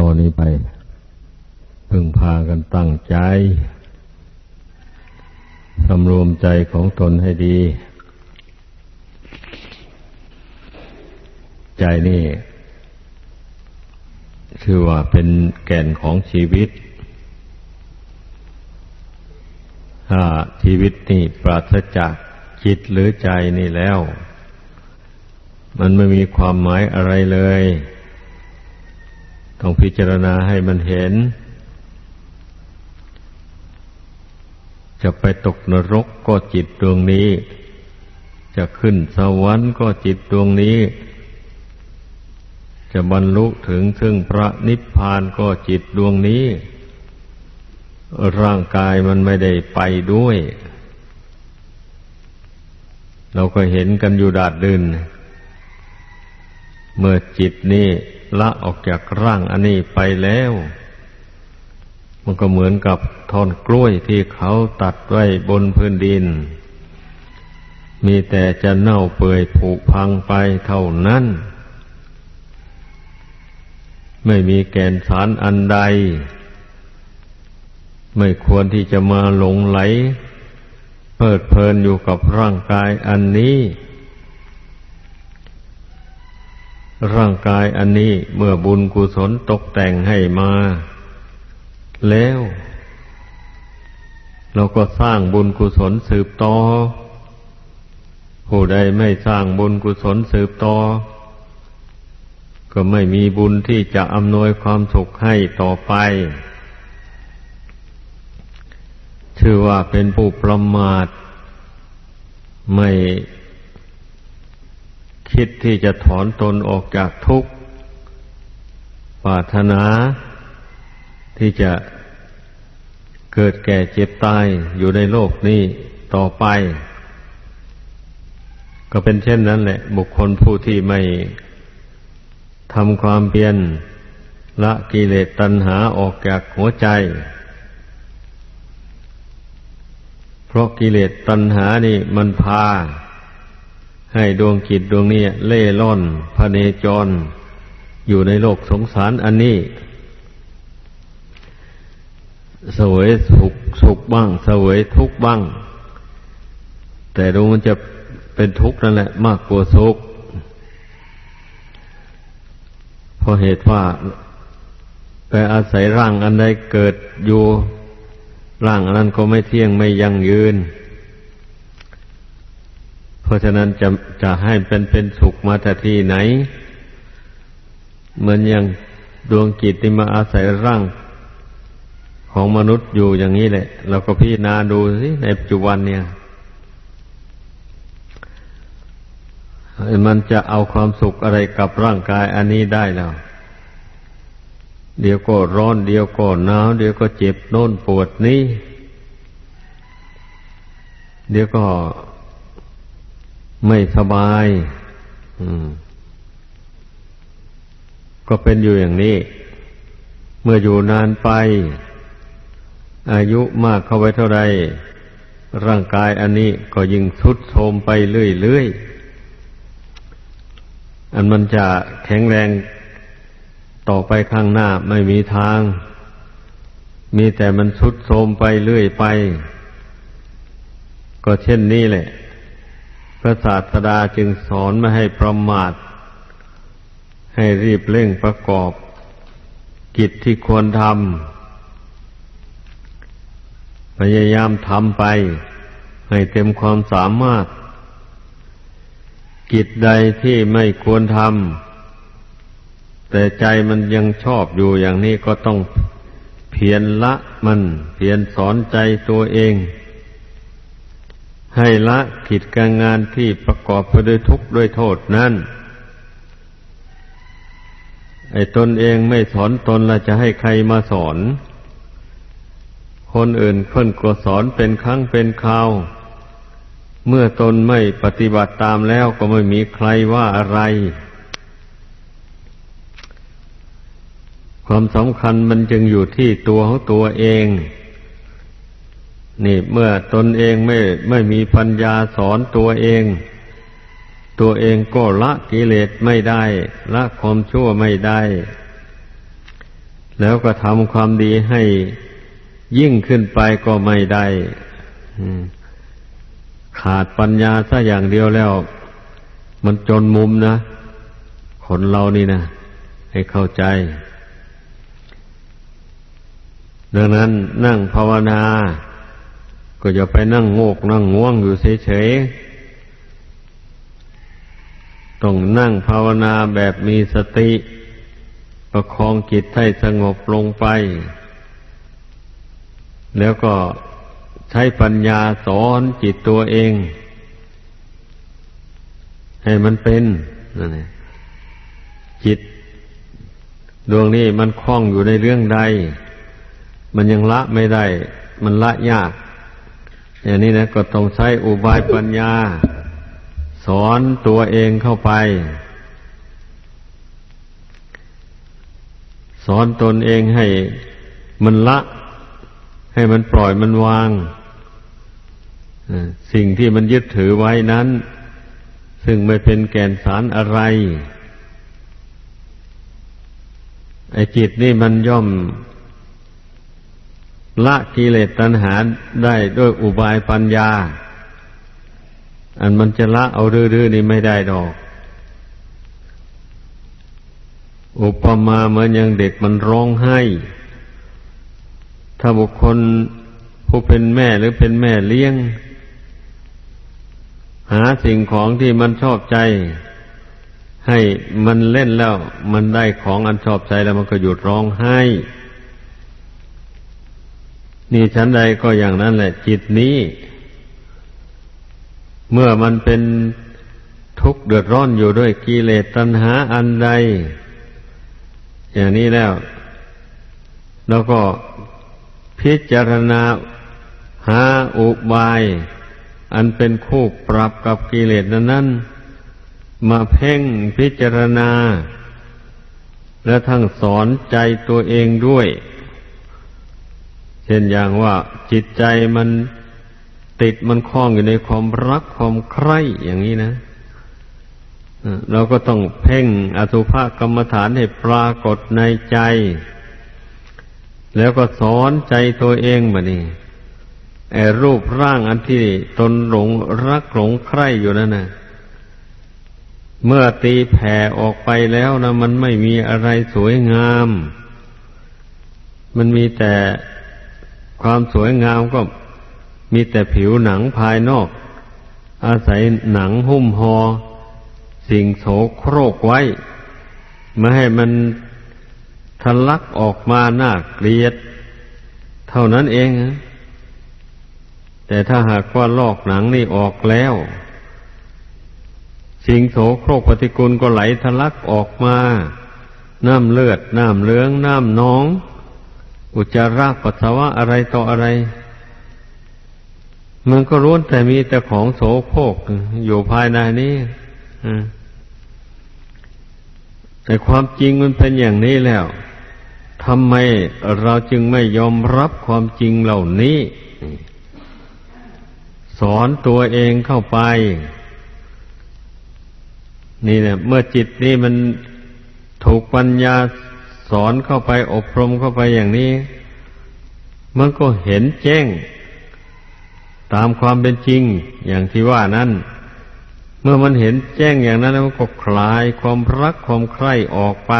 ต่อนนี้ไป พึงพากันตั้งใจสำรวมใจของตนให้ดี ใจนี่คือว่าเป็นแก่นของชีวิต ถ้าชีวิตนี่ปราศจากจิตหรือใจนี่แล้ว มันไม่มีความหมายอะไรเลย ต้องพิจารณาให้มันเห็น จะไปตกนรกก็จิตดวงนี้ จะขึ้นสวรรค์ก็จิตดวงนี้ จะบรรลุถึงซึ่งพระนิพพานก็จิตดวงนี้ ร่างกายมันไม่ได้ไปด้วย เราก็เห็นกันอยู่ดาดดินเมื่อจิตนี้ ละออกจากร่างอันนี้ไปแล้ว มันก็เหมือนกับท่อนกล้วยที่เขาตัดไว้บนพื้นดิน มีแต่จะเน่าเปื่อยผุพังไปเท่านั้น ไม่มีแกนสารอันใด ไม่ควรที่จะมาหลงไหล เพิดเพลินอยู่กับร่างกายอันนี้ ร่างกายอันนี้เมื่อบุญกุศลตกแต่งให้มา แล้ว เราก็สร้างบุญกุศลสืบต่อ ผู้ใดไม่สร้างบุญกุศลสืบต่อ ก็ไม่มีบุญที่จะอำนวยความสุขให้ต่อไป ชื่อว่าเป็นผู้ประมาทไม่ คิดที่จะถอนตนออกจากทุกข์ปรารถนา ที่จะเกิดแก่เจ็บตายอยู่ในโลกนี้ต่อไป ก็เป็นเช่นนั้นแหละ บุคคลผู้ที่ไม่ทำความเพียรละกิเลสตัณหาออกจากหัวใจ เพราะกิเลสตัณหานี่มันพา ให้ดวงจิตดวงนี้เล่ล่อนพเนจร อยู่ในโลกสงสารอันนี้สวยสุขสุขบ้าง เสวยทุกบ้าง แต่ดูมันจะเป็นทุกข์นั่นแหละ มากกว่าสุขเพราะเหตุว่าไปอาศัยร่างอันใดเกิดอยู่ ร่างอันนั้นก็ไม่เที่ยงไม่ยั่งยืน ราะฉะนั้นจะจะให้เป็นเป็นสุขมาแต่ที่ไหน เหมือนอย่างดวงจิตที่มาอาศัยร่างของมนุษย์อยู่อย่างนี้แหละ เราก็พิจารณาดูสิในปัจจุบันเนี่ย มันจะเอาความสุขอะไรกับร่างกายอันนี้ได้แล้ว เดี๋ยวก็ร้อนเดี๋ยวก็หนาวเดี๋ยวก็เจ็บโน่นปวดนี้เดี๋ยวก็ ไม่สบายก็เป็นอยู่อย่างนี้ เมื่ออยู่นานไป อายุมากเข้าไปเท่าไรร่างกายอันนี้ก็ยิ่งทุดโทรมไปเรื่อยๆ อันมันจะแข็งแรงต่อไปข้างหน้าไม่มีทาง มีแต่มันทุดโทรมไปเรื่อยไป ก็เช่นนี้แหละ พระศาสดาจึงสอนไม่ให้ประมาท ให้รีบเร่งประกอบ กิจที่ควรทำพยายามทำไป ให้เต็มความสามารถ กิจใดที่ไม่ควรทำแต่ใจมันยังชอบอยู่อย่างนี้ก็ต้องเพียรละมัน เพียรสอนใจตัวเอง ให้ละกิจการงานที่ประกอบไปด้วยทุกข์ด้วยโทษนั้นไอ้ตนเองไม่สอนตนละจะให้ใครมาสอน คนอื่นเพิ่นก็สอนเป็นครั้งเป็นคราว เมื่อตนไม่ปฏิบัติตามแล้วก็ไม่มีใครว่าอะไร ความสำคัญมันจึงอยู่ที่ตัวของตัวเอง นี่เมื่อตนเองไม่ไม่มีปัญญาสอนตัวเอง ตัวเองก็ละกิเลสไม่ได้ ละความชั่วไม่ได้ แล้วก็ทำความดีให้ยิ่งขึ้นไปก็ไม่ได้ขาดปัญญาซะอย่างเดียวแล้ว มันจนมุมนะ คนเรานี่นะให้เข้าใจ ดังนั้นนั่งภาวนา ก็อย่าไปนั่งโงกนั่งง่วงอยู่เฉยๆ ต้องนั่งภาวนาแบบมีสติ ประคองจิตให้สงบลงไป แล้วก็ใช้ปัญญาสอนจิตตัวเอง ให้มันเป็นนั่นเองจิต ดวงนี้มันคล้องอยู่ในเรื่องใด มันยังละไม่ได้ มันละยาก อย่างนี้นะก็ต้องใช้อุบายปัญญา สอนตัวเองเข้าไป สอนตนเองให้มันละ ให้มันปล่อยมันวางสิ่งที่มันยึดถือไว้นั้น ซึ่งไม่เป็นแก่นสารอะไร ไอ้จิตนี่มันย่อม ละกิเลสตัณหาได้ด้วยอุบายปัญญา อันมันจะละเอาดื้อๆนี่ไม่ได้ดอก อุปมาเหมือนอย่างเด็กมันร้องไห้ ถ้าบุคคลผู้เป็นแม่หรือเป็นแม่เลี้ยง หาสิ่งของที่มันชอบใจ ให้มันเล่นแล้ว มันได้ของอันชอบใจแล้วมันก็หยุดร้องไห้ นี่ชั้นใดก็อย่างนั้นแหละ จิตนี้ เมื่อมันเป็นทุกข์เดือดร้อนอยู่ด้วยกิเลสตัณหาอันใด อย่างนี้แล้ว แล้วก็พิจารณาหาอุบาย อันเป็นคู่ปรับกับกิเลสนั้นนมาเพ่งพิจารณา และทั้งสอนใจตัวเองด้วย ช่นอย่างว่าจิตใจมันติดมันคล้องอยู่ในความรักความใคร่อย่างนี้นะเราก็ต้องเพ่งอสุภกรรมฐานให้ปรากฏในใจ แล้วก็สอนใจตัวเองมานี่ไอ้รูปร่างอันที่ตนหลงรักหลงใคร่อยู่นั่นนะเมื่อตีแผ่ออกไปแล้วนะมันไม่มีอะไรสวยงาม มันมีแต่ ความสวยงามก็มีแต่ผิวหนังภายนอก อาศัยหนังหุ้มหอ สิ่งโสโครกไว้ ไม่ให้มันทะลักออกมาหน้าเกลียด เท่านั้นเอง แต่ถ้าหากว่าลอกหนังนี่ออกแล้ว สิ่งโสโครกปฏิกูลก็ไหลทะลักออกมา น้ำเลือด น้ำเหลือง น้ำน้อง อุจจาระปัสสาวะอะไรต่ออะไร มันก็ร้วนแต่มีแต่ของโสโครกอยู่ภายในนี้แต่ความจริงมันเป็นอย่างนี้แล้วทำไมเราจึงไม่ยอมรับความจริงเหล่านี้ สอนตัวเองเข้าไป นี่เนี่ยเมื่อจิตนี่มันถูกปัญญา สอนเข้าไปอบรมเข้าไปอย่างนี้ มันก็เห็นแจ้ง ตามความเป็นจริงอย่างที่ว่านั้น เมื่อมันเห็นแจ้งอย่างนั้นมันก็คลายความรักความใคร่ออกไป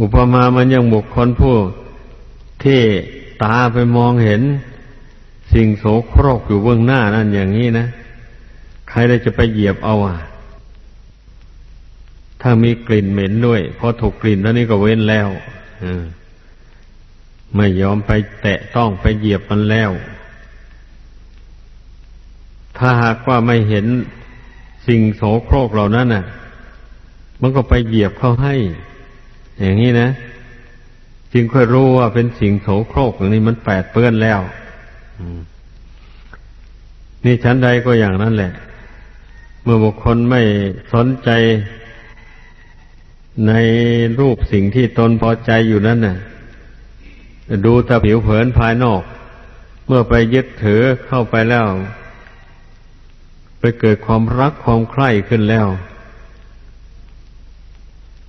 อุปมามันยังบุคคลผู้ที่ตาไปมองเห็น สิ่งโสโครกอยู่เบื้องหน้านั่นอย่างนี้นะ ใครเลยจะไปเหยียบเอาอะ ถ้ามีกลิ่นเหม็นด้วยพอถูกกลิ่นแล้วนี่ก็เว้นแล้วไม่ยอมไปแตะต้องไปเหยียบมันแล้ว ถ้าหากว่าไม่เห็นสิ่งโสโครกเหล่านั้นน่ะ มันก็ไปเหยียบเขาให้ อย่างนี้นะ จึงค่อยรู้ว่าเป็นสิ่งโสโครกอย่างนี้มันแปดเปื้อนแล้วนี่ชั้นใดก็อย่างนั้นแหละ เมื่อบุคคลไม่สนใจ ในรูปสิ่งที่ตนพอใจอยู่นั้นน่ะ ดูแต่ผิวเผินภายนอก เมื่อไปยึดถือเข้าไปแล้ว ไปเกิดความรักความใคร่ขึ้นแล้ว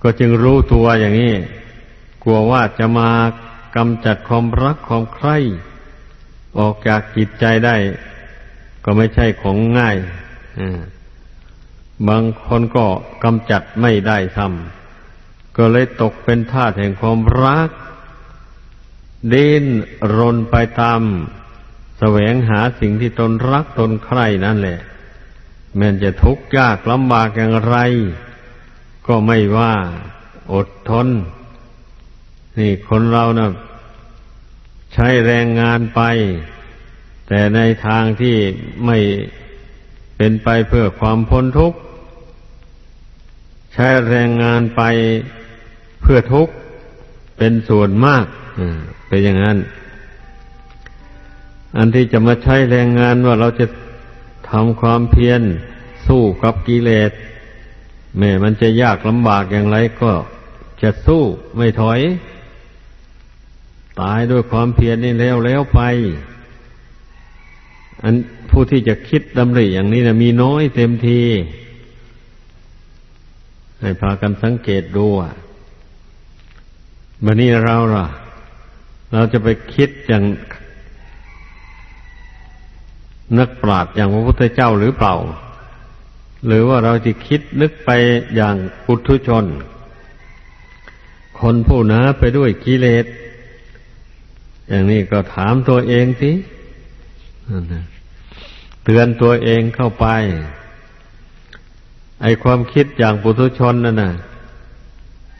ก็จึงรู้ตัวอย่างนี้ กลัวว่าจะมากำจัดความรักความใคร่ออกจากจิตใจได้ ก็ไม่ใช่ของง่ายบางคนก็กำจัดไม่ได้ซ้ำ ก็เลยตกเป็นทาสแห่งความรัก ดิ้นรนไปตามแสวงหาสิ่งที่ตนรักตนใคร่นั่นแหละ แม้จะทุกข์ยากลำบากอย่างไร ก็ไม่ว่าอดทน นี่คนเรานะ่ะใช้แรงงานไป แต่ในทางที่ไม่เป็นไปเพื่อความพ้นทุกข์ ใช้แรงงานไป เพื่อทุกข์เป็นส่วนมากเป็นอย่างนั้น อันที่จะมาใช้แรงงานว่าเราจะทำความเพียรสู้กับกิเลสแม้มันจะยากลำบากอย่างไรก็จะสู้ไม่ถอย ตายด้วยความเพียรนี่แล้วแล้วไป อันผู้ที่จะคิดดำริอย่างนี้นะมีน้อยเต็มที ให้พากันสังเกตดูอะ บันนี้เราล่ะ เราจะไปคิดอย่างนักปราชญ์อย่างพระพุทธเจ้าหรือเปล่า หรือว่าเราจะคิดนึกไปอย่างปุถุชน คนผู้หนาไปด้วยกิเลส อย่างนี้ก็ถามตัวเองสิเตือนตัวเองเข้าไป ไอความคิดอย่างปุถุชนนั่นน่ะ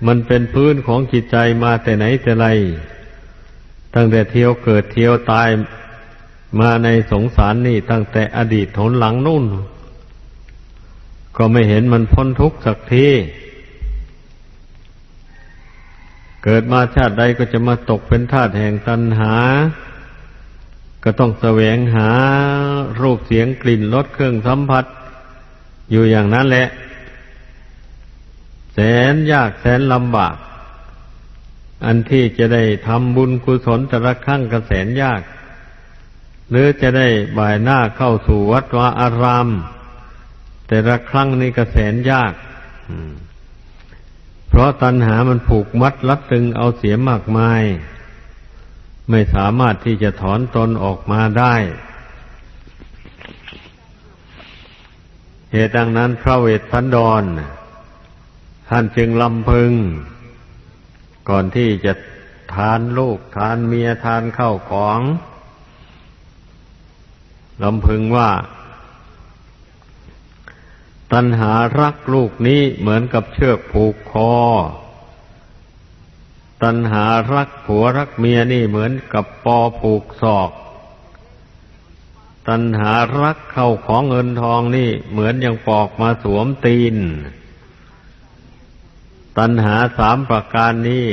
มันเป็นพื้นของจิตใจมาแต่ไหนแต่ไร ตั้งแต่เที่ยวเกิดเที่ยวตายมาในสงสารนี่ตั้งแต่อดีตทนหลังนู่น ก็ไม่เห็นมันพ้นทุกข์สักที เกิดมาชาติใดก็จะมาตกเป็นทาสแห่งตัณหา ก็ต้องแสวงหารูปเสียงกลิ่นรสเครื่องสัมผัส อยู่อย่างนั้นแหละ แสนยากแสนลำบาก อันที่จะได้ทำบุญกุศลแต่ละครั้งก็แสนยาก หรือจะได้บ่ายหน้าเข้าสู่วัดวาอาราม แต่ละครั้งนี้ก็แสนยาก เพราะตัณหามันผูกมัดรัดตึงเอาเสียมากมาย ไม่สามารถที่จะถอนตนออกมาได้เหตุดังนั้นพระเวทสันดร ท่านจึงลำพึง ก่อนที่จะทานลูกทานเมียทานข้าวของลำพึงว่า ตัณหารักลูกนี้เหมือนกับเชือกผูกคอ ตัณหารักผัวรักเมียนี่เหมือนกับปอผูกศอก ตัณหารักเข้าของเงินทองนี่เหมือนอย่างปอกมาสวมตีน ตัณหาสามประการนี้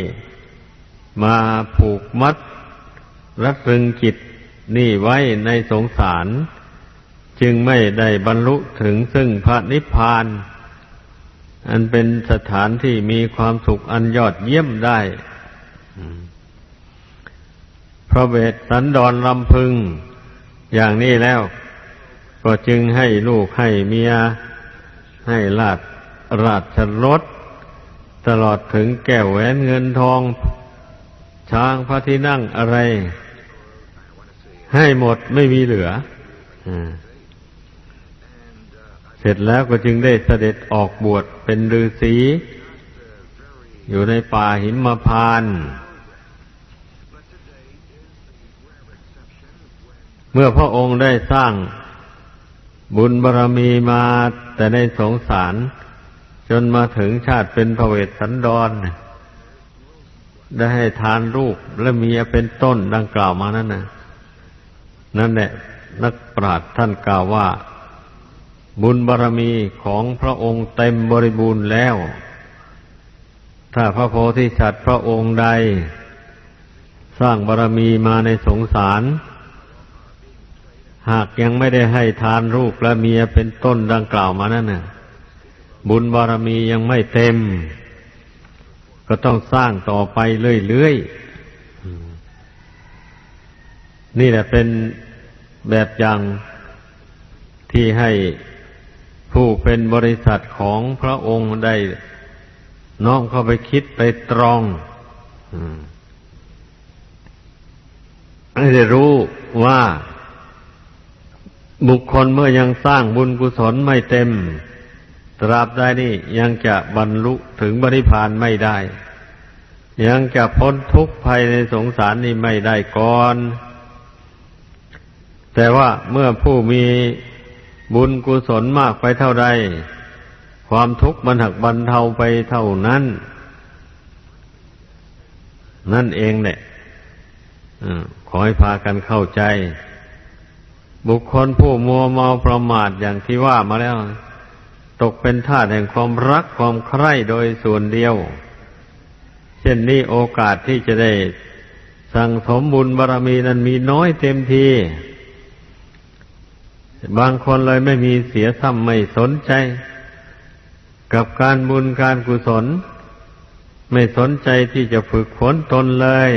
มาผูกมัดรัดรึงจิตนี่ไว้ในสงสาร จึงไม่ได้บรรลุถึงซึ่งพระนิพพาน อันเป็นสถานที่มีความสุขอันยอดเยี่ยมได้พระเวทสันดรลำพึง อย่างนี้แล้ว ก็จึงให้ลูกให้เมีย ให้ลาดราชรถ ตลอดถึงแก้วแหวนเงินทอง ช้างพระที่นั่งอะไร ให้หมดไม่มีเหลืออเสร็จแล้วก็จึงได้เสด็จออกบวชเป็นฤาษีอยู่ในป่าหิมพานเมื่อพระองค์ได้สร้างบุญบารรมีมาแต่ในสงสาร จนมาถึงชาติเป็นพระเวสสันดร ได้ให้ทานลูกและเมียเป็นต้นดังกล่าวมานั่นนะนั่นแหละนักปราชญ์ท่านกล่าวว่า บุญบารรมีของพระองค์เต็มบริบูรณ์แล้ว ถ้าพระโพธิสัตว์พระองค์ใด สร้างบารรมีมาในสงสาร หากยังไม่ได้ให้ทานลูกและเมียเป็นต้นดังกล่าวมานั่นน่ะ บุญบารมียังไม่เต็ม ก็ต้องสร้างต่อไปเรื่อยๆ นี่แหละเป็นแบบอย่างที่ให้ผู้เป็นบริษัทของพระองค์ได้น้อมเข้าไปคิดไปตรองให้ได้รู้ว่าบุคคลเมื่อยังสร้างบุญกุศลไม่เต็ม ตราบใดนี่ยังจะบรรลุถึงบริพานไม่ได้ ยังจะพ้นทุกข์ภัยในสงสารนี่ไม่ได้ก่อน แต่ว่าเมื่อผู้มีบุญกุศลมากไปเท่าใด ความทุกข์มันหักบรรเทาไปเท่านั้น นั่นเองแหละขอให้พากันเข้าใจ บุคคลผู้มัวเมาประมาทอย่างที่ว่ามาแล้ว ตกเป็นทาสแห่งความรักความใคร่โดยส่วนเดียว เช่นนี้โอกาสที่จะได้สั่งสมบุญบารรมีนั้นมีน้อยเต็มที บางคนเลยไม่มีเสียซ้ำไม่สนใจ กับการบุญการกุศล ไม่สนใจที่จะฝึกฝนตนเลย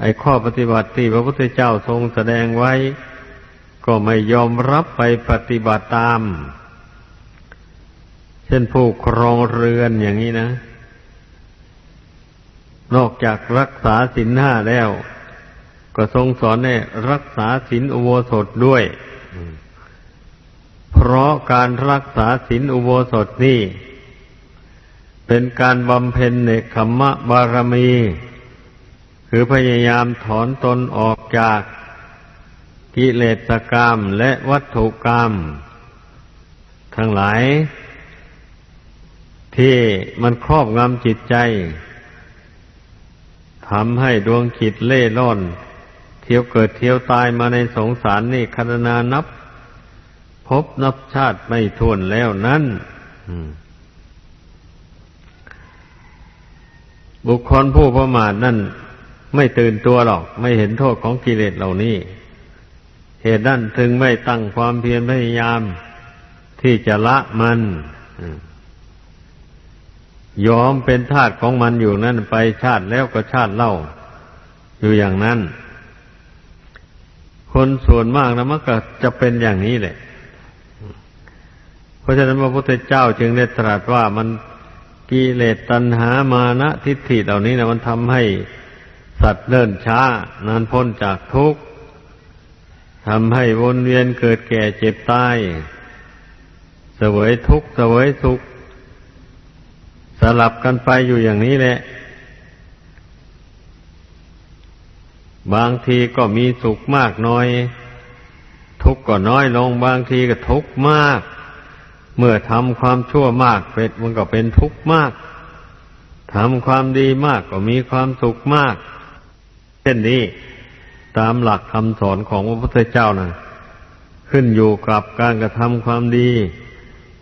ไอ้ข้อปฏิบัติที่พระพุทธเจ้าทรงแสดงไว้ ก็ไม่ยอมรับไปปฏิบัติตาม เช่นผู้ครองเรือนอย่างนี้นะ นอกจากรักษาศีลห้าแล้ว ก็ทรงสอนให้รักษาศีลอุโบสถด้วย เพราะการรักษาศีลอุโบสถนี่ เป็นการบำเพ็ญเนกขมะบารมี คือพยายามถอนตนออกจากกิเลสกรรมและวัตถุกรรม ทั้งหลาย ที่มันครอบงำจิตใจทำให้ดวงจิตเล่ร่อน เที่ยวเกิดเที่ยวตายมาในสงสารนี่คณนานับ พบนับชาติไม่ทวนแล้วนั้นบุคคลผู้ประมาทนั่น ไม่ตื่นตัวหรอก ไม่เห็นโทษของกิเลสเหล่านี้ เหตุนั้นถึงไม่ตั้งความเพียรพยายาม ที่จะละมัน ยอมเป็นทาสของมันอยู่นั่นไปชาติแล้วก็ชาติเล่า อยู่อย่างนั้น คนส่วนมากนะมันก็จะเป็นอย่างนี้แหละ เพราะฉะนั้นพระพุทธเจ้าจึงได้ตรัสว่ามันกิเลสตัณหามานะทิฏฐิเหล่านี้นะมันทำให้สัตว์เดินช้านานพ้นจากทุกข์ทำให้วนเวียนเกิดแก่เจ็บตาย เสวยทุกข์เสวยสุข สลับกันไปอยู่อย่างนี้แหละ บางทีก็มีสุขมากน้อย ทุกข์ก็น้อยลง บางทีก็ทุกข์มาก เมื่อทำความชั่วมากเป็ดมันก็เป็นทุกข์มากทำความดีมากก็มีความสุขมาก เช่นนี้ตามหลักคำสอนของพระพุทธเจ้านะขึ้นอยู่กับการกระทำความดี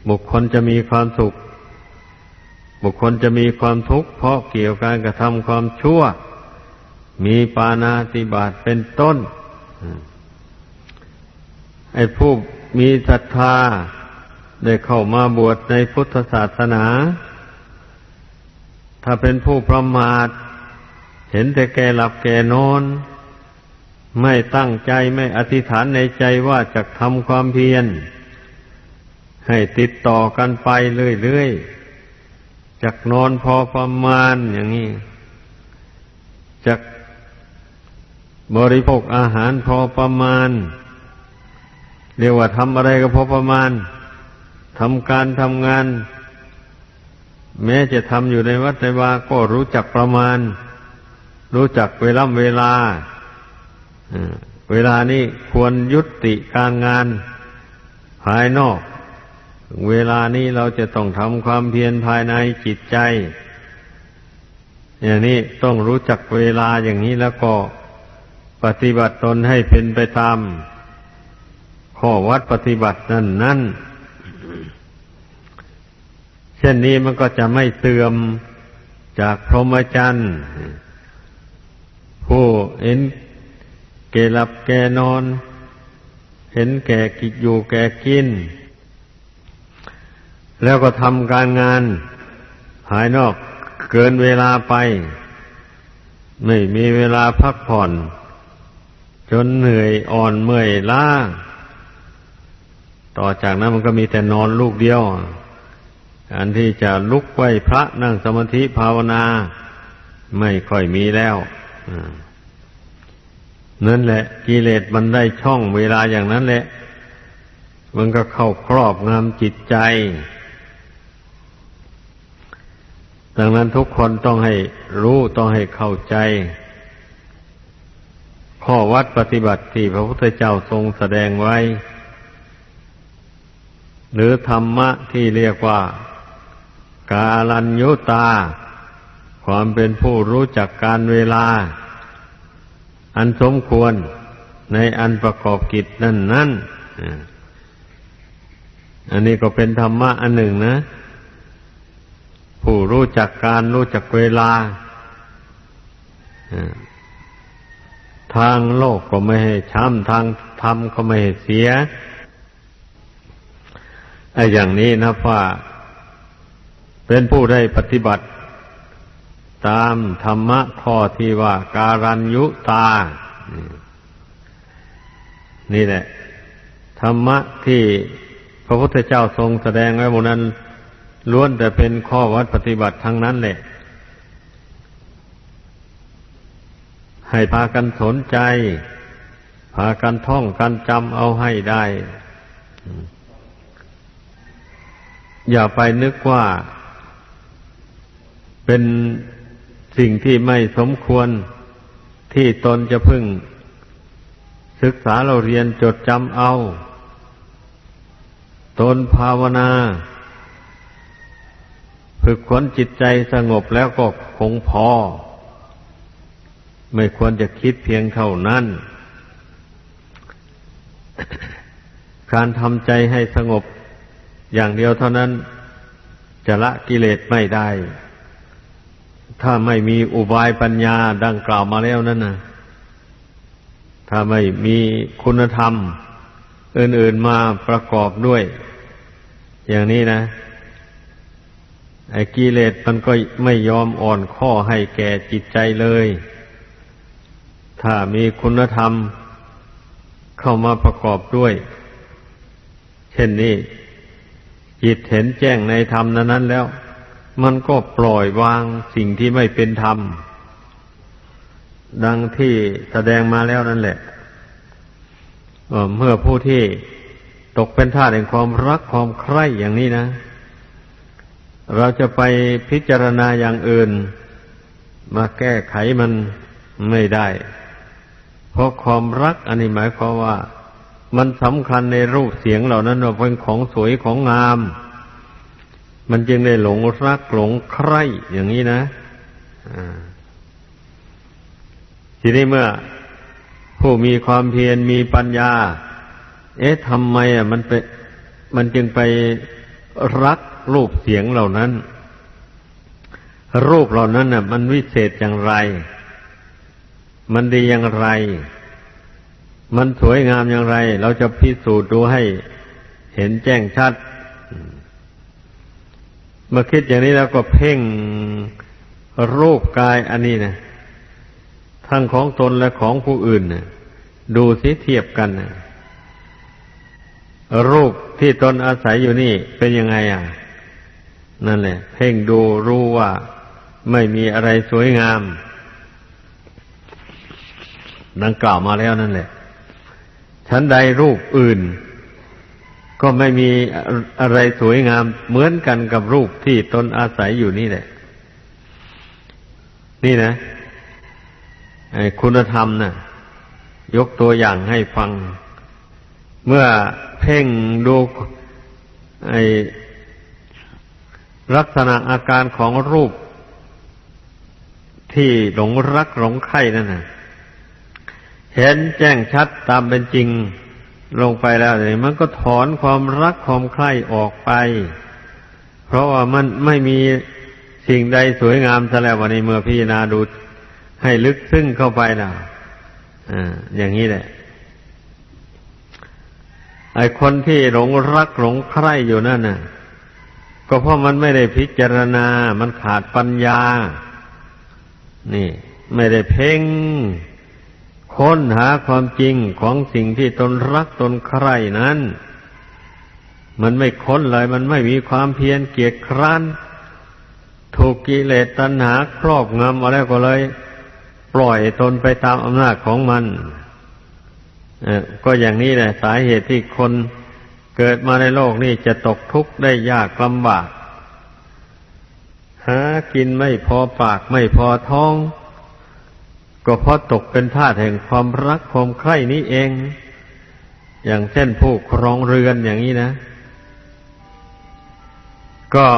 บุคคลจะมีความสุข บุคคลจะมีความทุกข์เพราะเกี่ยวกับการกระทำความชั่ว มีปานาติบาตเป็นต้นไอ้ผู้มีศรัทธาได้เข้ามาบวชในพุทธศาสนา ถ้าเป็นผู้ประมาท เห็นแต่แก่หลับแกนอน ไม่ตั้งใจไม่อธิษฐานในใจว่าจะทำความเพียร ให้ติดต่อกันไปเรื่อยๆ จากนอนพอประมาณอย่างนี้จากบริโภคอาหารพอประมาณ เรียกว่าทำอะไรก็พอประมาณทำการทำงาน แม้จะทำอยู่ในวัดในวาก็รู้จักประมาณ รู้จักเวลาเวลาเวลานี้ควรยุติการงานภายนอก เวลานี้เราจะต้องทำความเพียรภายในจิตใจ อย่างนี้ต้องรู้จักเวลาอย่างนี้แล้วก็ปฏิบัติตนให้เป็นไปตามข้อวัดปฏิบัตินั่นนั่นเช่นนี้มันก็จะไม่เตือมจากพรหมจรรย์ผู้เห็นแก่หลับแก่นอน เห็นแก่กิจอยู่แก่กิน แล้วก็ทำการงานภายนอกเกินเวลาไป ไม่มีเวลาพักผ่อน จนเหนื่อยอ่อนเมื่อยล้า ต่อจากนั้นมันก็มีแต่นอนลูกเดียวการที่จะลุกไหวพระนั่งสมาธิภาวนา ไม่ค่อยมีแล้วนั่นแหละกิเลสมันได้ช่องเวลาอย่างนั้นแหละ มันก็เข้าครอบงำจิตใจ ดังนั้นทุกคนต้องให้รู้ต้องให้เข้าใจ ข้อวัดปฏิบัติที่พระพุทธเจ้าทรงแสดงไว้ หรือธรรมะที่เรียกว่า กาลัญยุตา ความเป็นผู้รู้จักการเวลา อันสมควรในอันประกอบกิจนั่นนั่นอันนี้ก็เป็นธรรมะอันหนึ่งนะ รู้จักการรู้จักเวลา ทางโลกก็ไม่ให้ช้ำทางธรรมก็ไม่ให้เสียไอ้อย่างนี้นะว่าเป็นผู้ได้ปฏิบัติ ตามธรรมะข้อที่ว่าการัญยุตา นี่แหละ ธรรมะที่พระพุทธเจ้าทรงแสดงไว้บนนั้น ล้วนแต่เป็นข้อวัดปฏิบัติทั้งนั้นแหละ ให้พากันสนใจ พากันท่องกันจำเอาให้ได้ อย่าไปนึกว่า เป็นสิ่งที่ไม่สมควรที่ตนจะพึ่ง ศึกษาเราเรียนจดจำเอา ตนภาวนา ฝึกขนจิตใจสงบแล้วก็คงพอ ไม่ควรจะคิดเพียงเท่านั้น การทำใจให้สงบอย่างเดียวเท่านั้น จะละกิเลสไม่ได้ ถ้าไม่มีอุบายปัญญาดังกล่าวมาแล้วนั่นนะถ้าไม่มีคุณธรรม อื่น ๆมาประกอบด้วย อย่างนี้นะ ไอ้กิเลสมันก็ไม่ยอมอ่อนข้อให้แก่จิตใจเลย ถ้ามีคุณธรรมเข้ามาประกอบด้วย เช่นนี้ จิตเห็นแจ้งในธรรมนั้นแล้ว มันก็ปล่อยวางสิ่งที่ไม่เป็นธรรม ดังที่แสดงมาแล้วนั่นแหละเมื่อผู้ที่ตกเป็นท่าแห่งความรักความใคร่อย่างนี้นะ เราจะไปพิจารณาอย่างอื่น มาแก้ไขมันไม่ได้ เพราะความรักอันนี้หมายความว่า มันสำคัญในรูปเสียงเหล่านั้นว่าเป็นของสวยของงาม มันจึงได้หลงรักหลงใคร่อย่างนี้นะทีนี้เมื่อ ผู้มีความเพียรมีปัญญา เอ๊ะทำไมอะมันไปมันจึงไปรัก รูปเสียงเหล่านั้น รูปเหล่านั้นน่ะ มันวิเศษอย่างไร มันดีอย่างไร มันสวยงามอย่างไร เราจะพิสูจน์ดูให้เห็นแจ้งชัด เมื่อคิดอย่างนี้แล้วก็เพ่งรูปกายอันนี้นะทั้งของตนและของผู้อื่นนะดูสิเทียบกันนะรูปที่ตนอาศัยอยู่นี่เป็นยังไงอะ นั่นแหละเพ่งดูรู้ว่าไม่มีอะไรสวยงาม ดังกล่าวมาแล้วนั่นแหละชั้นใดรูปอื่น ก็ไม่มีอะไรสวยงาม เหมือนกันกับรูปที่ตนอาศัยอยู่นี่แหละ นี่นะคุณธรรมนะ่ะ ยกตัวอย่างให้ฟัง เมื่อเพ่งดูไอ ลักษณะอาการของรูปที่หลงรักหลงใคร่นั่นนะเห็นแจ้งชัดตามเป็นจริงลงไปแล้วเนี่ยมันก็ถอนความรักความใคร่ออกไป เพราะว่ามันไม่มีสิ่งใดสวยงามซะแล้ววันนี้เมื่อพิจารณาดูให้ลึกซึ้งเข้าไปนะอ่าอย่างนี้แหละ ไอคนที่หลงรักหลงใคร่อยู่นั่นน่ะ ก็เพราะมันไม่ได้พิจารณา มันขาดปัญญา นี่ ไม่ได้เพ่งค้นหาความจริงของสิ่งที่ตนรักตนใคร่นั้น มันไม่ค้นเลย มันไม่มีความเพียรเกียจคร้าน ถูกกิเลสตัณหาครอบงำเอาแล้วก็เลย ปล่อยตนไปตามอำนาจของมันเอ่อก็อย่างนี้แหละ สาเหตุที่คน เกิดมาในโลกนี้จะตกทุกข์ได้ยากลำบาก หากินไม่พอปากไม่พอท้อง ก็เพราะตกเป็นทาสแห่งความรักความใคร่นี้เอง อย่างเช่นผู้ครองเรือนอย่างนี้นะ ก็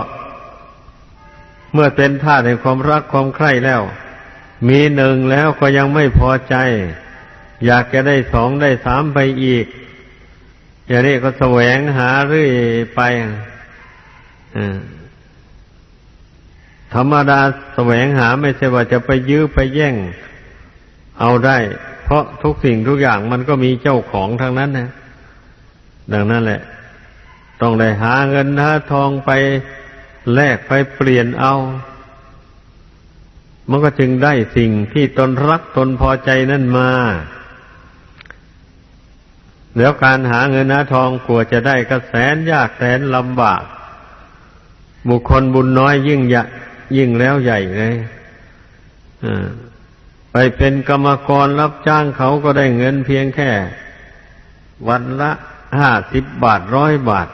เมื่อเป็นทาสแห่งความรักความใคร่แล้ว มีหนึ่งแล้วก็ยังไม่พอใจ อยากจะได้สองได้สามไปอีก อย่างนี้ก็แสวงหาเรื่อยไปธรรมดาแสวงหาไม่ใช่ว่าจะไปยื้อไปแย่ง เอาได้ เพราะทุกสิ่งทุกอย่างมันก็มีเจ้าของทั้งนั้นนะดังนั้นแหละ ต้องได้หาเงินหาทองไปแลกไปเปลี่ยนเอา มันก็จึงได้สิ่งที่ตนรักตนพอใจนั่นมา แล้วการหาเงินหาทองกลัวจะได้ก็แสนยากแสนลำบาก บุคคลบุญน้อยยิ่งใหญ่ยิ่งแล้วใหญ่เลยไปเป็นกรรมกรรับจ้างเขาก็ได้เงินเพียงแค่ วันละห้าสิบบาทร้อยบาท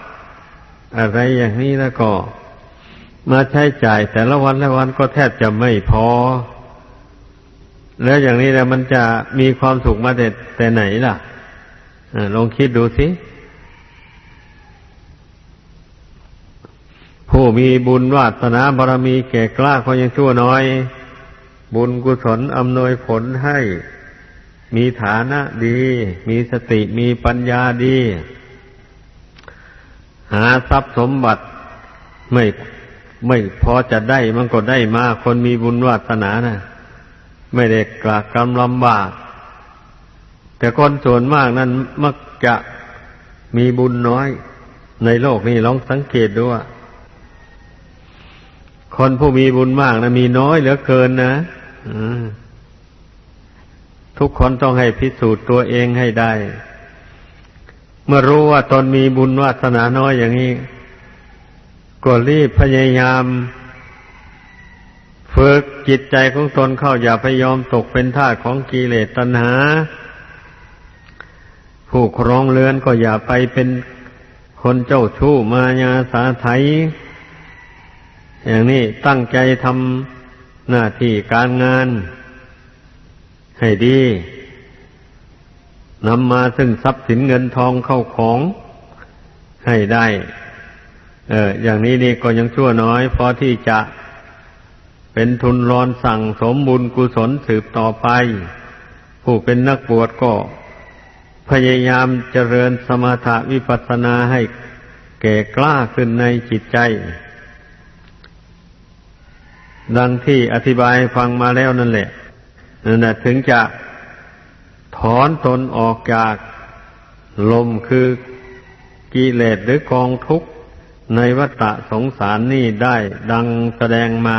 อะไรอย่างนี้แล้วก็ มาใช้จ่ายแต่ละวันละวันก็แทบจะไม่พอ แล้วอย่างนี้แล้วมันจะมีความสุขมาแต่แต่ไหนล่ะ ลองคิดดูสิ ผู้มีบุญวาสนาบารมีแก่กล้าก็ยังชั่วน้อย บุญกุศลอำนวยผลให้ มีฐานะดี มีสติมีปัญญาดี หาทรัพย์สมบัติไม่ไม่พอจะได้มันก็ได้มาคนมีบุญวาสนานะไม่ได้กลากกำลำบาก แต่คนส่วนมากนั้นมักจะมีบุญน้อยในโลกนี้ลองสังเกตดูว่า คนผู้มีบุญมากนะมีน้อยเหลือเกินนะทุกคนต้องให้พิสูจน์ตัวเองให้ได้ เมื่อรู้ว่าตนมีบุญวาสนาน้อยอย่างนี้ก็รีบพยายามฝึกจิตใจของตนเข้าอย่าพยอมตกเป็นทาสของกิเลสตัณหา ผู้ครองเรือนก็อย่าไปเป็นคนเจ้าชู้มายาสาไถอย่างนี้ตั้งใจทำหน้าที่การงาน ให้ดีนำมาซึ่งทรัพย์สินเงินทองเข้าของให้ได้ เออ อย่างนี้นี่ก็ยังชั่วน้อยพอที่จะเป็นทุนรอนสั่งสมบุญกุศลสืบต่อไป ผู้เป็นนักบวชก็ พยายามเจริญสมถะวิปัสสนาให้แก่กล้าขึ้นในจิตใจ ดังที่อธิบายฟังมาแล้วนั่นแหละนั่นแหละถึงจะถอนตนออกจากลมคือกิเลสหรือกองทุกข์ในวัฏสงสารนี่ได้ดังแสดงมา